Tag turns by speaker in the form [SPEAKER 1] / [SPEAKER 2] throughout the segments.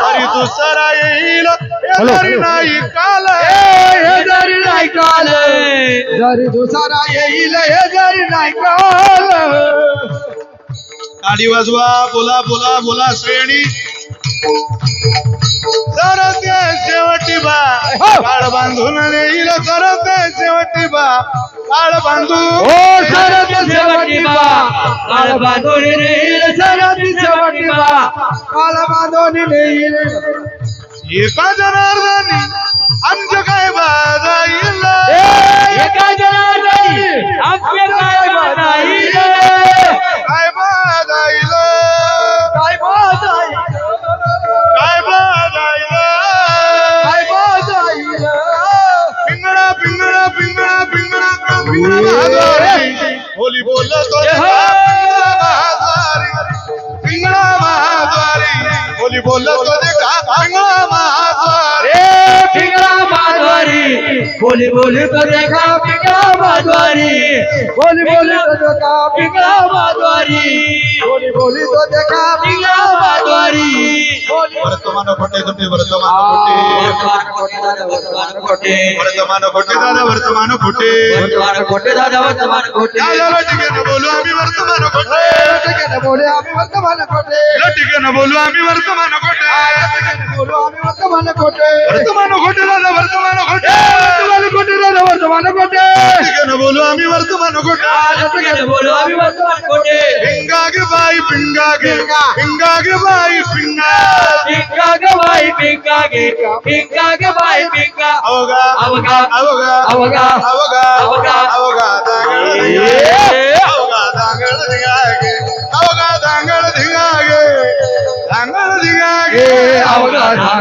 [SPEAKER 1] तरी दुसरा येईल जरी नाही काल हे
[SPEAKER 2] जरी नाही काल जरी दुसरा येईल हे जरी नाही काल
[SPEAKER 1] गाडी वाजवा बोला बोला बोला श्रेणी सरत हो. शेवटी बा काळ बांधून येईल हो, सरत शेवटी बा काळ बांधून
[SPEAKER 2] सरत शेवटी बा काळ बांधून
[SPEAKER 3] येईल
[SPEAKER 2] काल माधवनीने
[SPEAKER 1] एका जनार्दनी आमचं काय बाजा येईल
[SPEAKER 3] एका जनार्दनी आमचे काय बाजा येईल काय
[SPEAKER 1] बाजा येईल
[SPEAKER 2] काय बाजा
[SPEAKER 1] काय बाजा काय
[SPEAKER 2] बाजा
[SPEAKER 1] पिंगळा पिंगळा पिंगळा पिंगळा होली बोलतो बोलतो ते भिंगळा माधवारी
[SPEAKER 3] भिंगळा माधवारी बोली बोली तो देखा भिंगळा माधवारी
[SPEAKER 2] बोली बोली तो देखा
[SPEAKER 3] भिंगळा माधवारी
[SPEAKER 2] बोली बोली तो देखा भिंगळा
[SPEAKER 3] माधवारी
[SPEAKER 1] ವರ್ತಮಾನ ಕೊಟ್ಟೆ ತುಂಬಿ ವರ್ತಮಾನ
[SPEAKER 3] ಕೊಟ್ಟೆ
[SPEAKER 1] ವರ್ತಮಾನ ಕೊಟ್ಟೆ
[SPEAKER 3] ವರ್ತಮಾನ ಕೊಟ್ಟೆ ದಾದಾ ವರ್ತಮಾನ ಕೊಟ್ಟೆ ವರ್ತಮಾನ ಕೊಟ್ಟೆ ದಾದಾ
[SPEAKER 1] ವರ್ತಮಾನ ಕೊಟ್ಟೆ ಲಟಿಕೆ
[SPEAKER 2] ನ ಬೋಲು ಆಮಿ ವರ್ತಮಾನ ಕೊಟ್ಟೆ
[SPEAKER 1] ಲಟಿಕೆ ನ ಬೋಲು ಆಮಿ ವರ್ತಮಾನ ಕೊಟ್ಟೆ
[SPEAKER 2] ಲಟಿಕೆ ನ ಬೋಲು ಆಮಿ ವರ್ತಮಾನ ಕೊಟ್ಟೆ ಲಟಿಕೆ
[SPEAKER 1] ನ ಬೋಲು ಆಮಿ ವರ್ತಮಾನ ಕೊಟ್ಟೆ ವರ್ತಮಾನ ಕೊಟ್ಟೆ ದಾದಾ ವರ್ತಮಾನ ಕೊಟ್ಟೆ ವರ್ತಮಾನ
[SPEAKER 2] ಕೊಟ್ಟೆ ದಾದಾ ವರ್ತಮಾನ ಕೊಟ್ಟೆ
[SPEAKER 1] आमी वर्तमान
[SPEAKER 3] कोटे बोलो आमी वर्तमान कोटे
[SPEAKER 1] पिंगा के पिंगा के पिंगा के पिंगा
[SPEAKER 3] पिंगा के पिंगा के
[SPEAKER 1] पिंगा के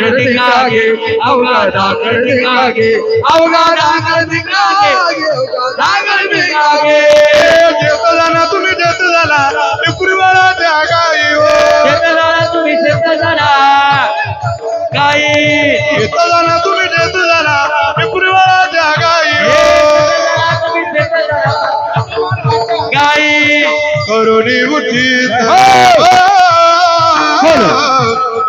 [SPEAKER 2] कर दिखागे अवगा धाकर दिखागे
[SPEAKER 3] अवगा धाकर दिखागे
[SPEAKER 2] धाकर
[SPEAKER 3] देत
[SPEAKER 1] जाना तुम्ही देत जाना विक्रीवाला त्या गाई हो देत
[SPEAKER 3] जाना तुम्ही देत जाना गाई
[SPEAKER 1] देत जाना जाना विक्रीवाला त्या गाई हो
[SPEAKER 3] गाई
[SPEAKER 1] हो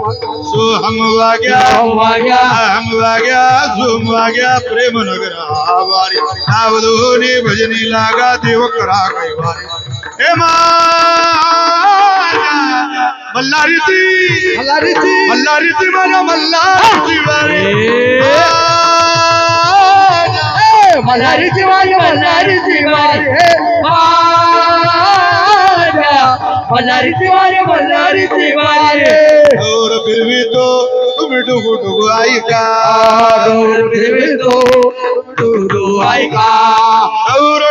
[SPEAKER 1] सोहम वाग्या
[SPEAKER 3] वाग्या
[SPEAKER 1] हम हम वाग्या सोम वाग्या प्रेम नगर आवारी आव दोनी भजनी लागा देव करा गई वारी हे मल्लारी ती
[SPEAKER 2] मल्लारी ती
[SPEAKER 1] मल्लारी ती मारा मल्लारी वारी
[SPEAKER 2] ए मल्लारी ती वारी मल्लारी ती वारी हे
[SPEAKER 3] बल्लारी तिवारी बल्लारी तिवारी
[SPEAKER 1] और फिर भी तो तुम डुगु डुगु आई का
[SPEAKER 2] और फिर भी तो
[SPEAKER 3] डुगु डुगु आई का
[SPEAKER 1] और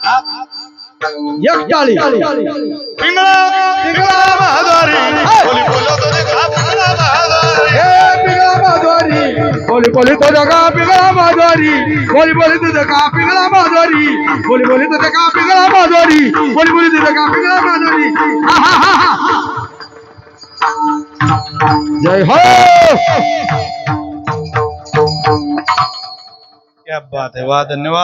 [SPEAKER 1] तो
[SPEAKER 2] बोली तो
[SPEAKER 1] पिंगला तो पिंगला
[SPEAKER 2] जय हो
[SPEAKER 1] क्या बात है वाह धन्यवाद